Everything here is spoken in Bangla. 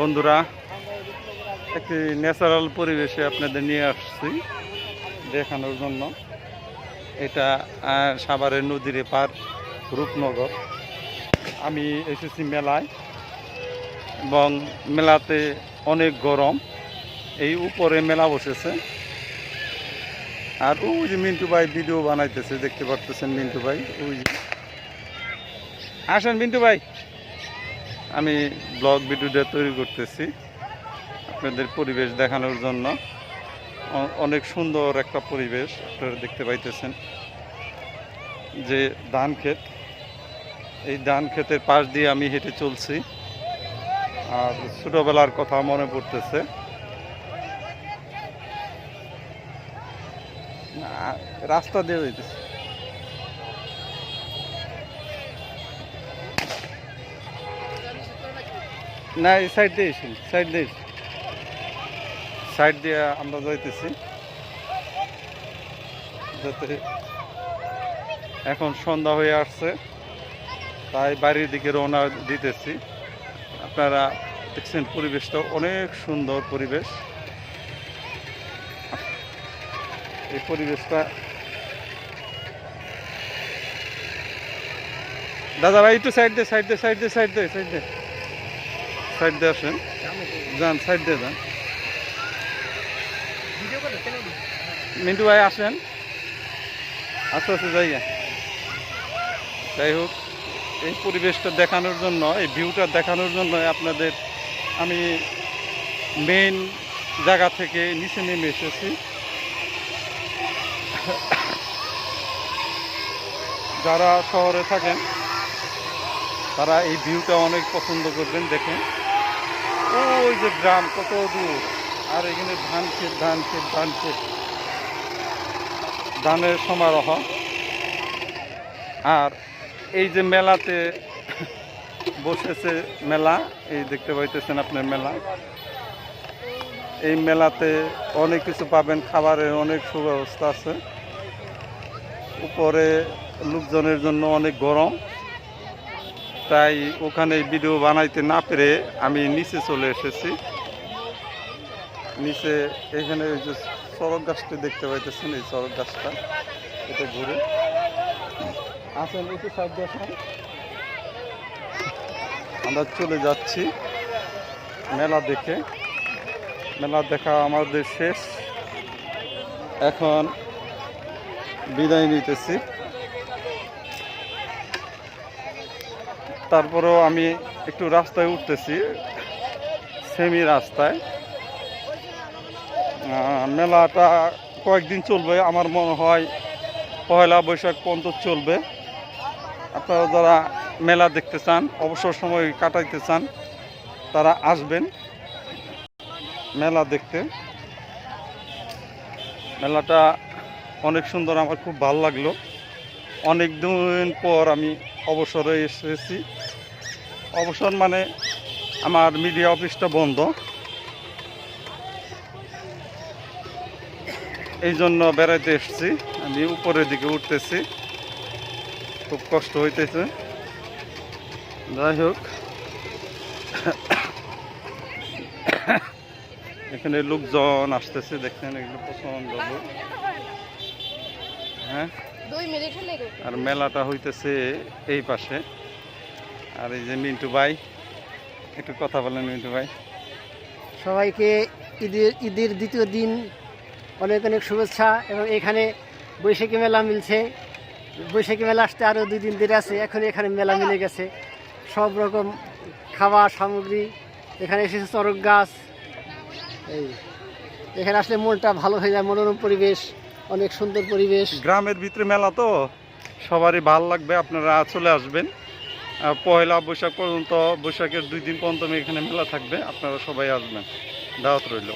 বন্ধুরা, একটি ন্যাচারাল পরিবেশে আপনাদের নিয়ে আসছি দেখানোর জন্য। এটা সাভারের নদীর পার রূপনগর। আমি এসেছি মেলায় এবং মেলাতে অনেক গরম। এই উপরে মেলা বসেছে। আর ওই যে মিন্টু ভাই ভিডিও বানাইতেছে, দেখতে পারতেছেন মিন্টু ভাই? ওই আসেন মিন্টু ভাই। আমি ব্লগ ভিডিওটা তৈরি করতেছি আপনাদের পরিবেশ দেখানোর জন্য। অনেক সুন্দর একটা পরিবেশ আপনারা দেখতে পাইতেছেন। যে ধান ক্ষেত, এই ধান ক্ষেতের পাশ দিয়ে আমি হেঁটে চলছি। আর ছোটোবেলার কথা মনে পড়তেছে। রাস্তা দিয়ে যাইতেছে। না, এই সাইড দিয়ে সাইড দিয়ে। সাইড দিয়ে আমরা যাইতেছি। যাতে এখন সন্ধ্যা হয়ে আসছে, তাই বাড়ির দিকে রওনা দিতেছি। আপনারা দেখছেন পরিবেশটা অনেক সুন্দর পরিবেশ। এই পরিবেশটা দাদা ভাই, একটু সাইড দিয়ে সাইড দিয়ে সাইড দিয়ে সাইড দিয়ে সাইড দিয়ে সাইড দিয়ে আসেন। যান, সাইড দিয়ে যান। মিন্টু ভাই, আসেন। আস্তে আস্তে জায়গা যাই হোক, এই পরিবেশটা দেখানোর জন্য, এই ভিউটা দেখানোর জন্য আপনাদের আমি মেইন জায়গা থেকে নিচে নেমে এসেছি। যারা শহরে থাকেন তারা এই ভিউটা অনেক পছন্দ করবেন, দেখেন। ওই যে গ্রাম, কত দূর। আর এখানে ধান ক্ষেত ধান ক্ষেত ধান ক্ষেত। ধানের সমারোহ। আর এই যে মেলাতে বসেছে মেলা, এই দেখতে পাইতেছেন আপনার মেলা। এই মেলাতে অনেক কিছু পাবেন, খাবারের অনেক সুব্যবস্থা আছে। উপরে লোকজনের জন্য অনেক গরম। তাই ওখানে ভিডিও বানাইতে না পেরে আমি নিচে চলে এসেছি। নিচে এখানে ওই যে সড়ক গাছটা দেখতে পাইতেছেন, এই সড়ক গাছটা, এটা ঘুরে। আসেন। একটু আমরা চলে যাচ্ছি মেলা দেখে। মেলা দেখা আমাদের শেষ। এখন বিদায় নিতেছি। তারপরেও আমি একটু রাস্তায় উঠতেছি, সেমি রাস্তায়। মেলাটা কয়েকদিন চলবে আমার মনে হয় পয়লা বৈশাখ পর্যন্ত চলবে। আপনারা যারা মেলা দেখতে চান, অবসর সময় কাটাইতে চান, তারা আসবেন মেলা দেখতে। মেলাটা অনেক সুন্দর, আমার খুব ভালো লাগল। অনেক দিন পর আমি অবসরে এসেছি। অবসর মানে আমার মিডিয়া অফিসটা বন্ধ। এই জন্য বেড়াইতে এসেছি। আমি উপরের দিকে উঠতেছি। খুব কষ্ট হইতেছে। যাই হোক। এখানে লোকজন আসতেছে, দেখছেন এগুলো প্রচণ্ড হ্যাঁ? আর মেলাটা হইতেছে এই পাশে। আর এই যে মিন্টু ভাই একটু কথা বলেন মিন্টু ভাই। সবাইকে ঈদের ঈদের দ্বিতীয় দিন অনেক অনেক শুভেচ্ছা এবং এখানে বৈশাখী মেলা মিলছে। বৈশাখী মেলা আসতে আরও দুই দিন দেরি আছে এখন এখানে মেলা মিলে গেছে। সব রকম খাবার সামগ্রী এখানে এসেছে চরক গাছ। এই এখানে আসলে মনটা ভালো হয়ে যায় মনোরম পরিবেশ। অনেক সুন্দর পরিবেশ। গ্রামের ভিতরে মেলা তো? সবারই ভালো লাগবে, আপনারা চলে আসবেন। পয়লা বৈশাখ পর্যন্ত, বৈশাখের দুই দিন পর্যন্ত এখানে মেলা থাকবে, আপনারা সবাই আসবেন। দাওয়াত রইল।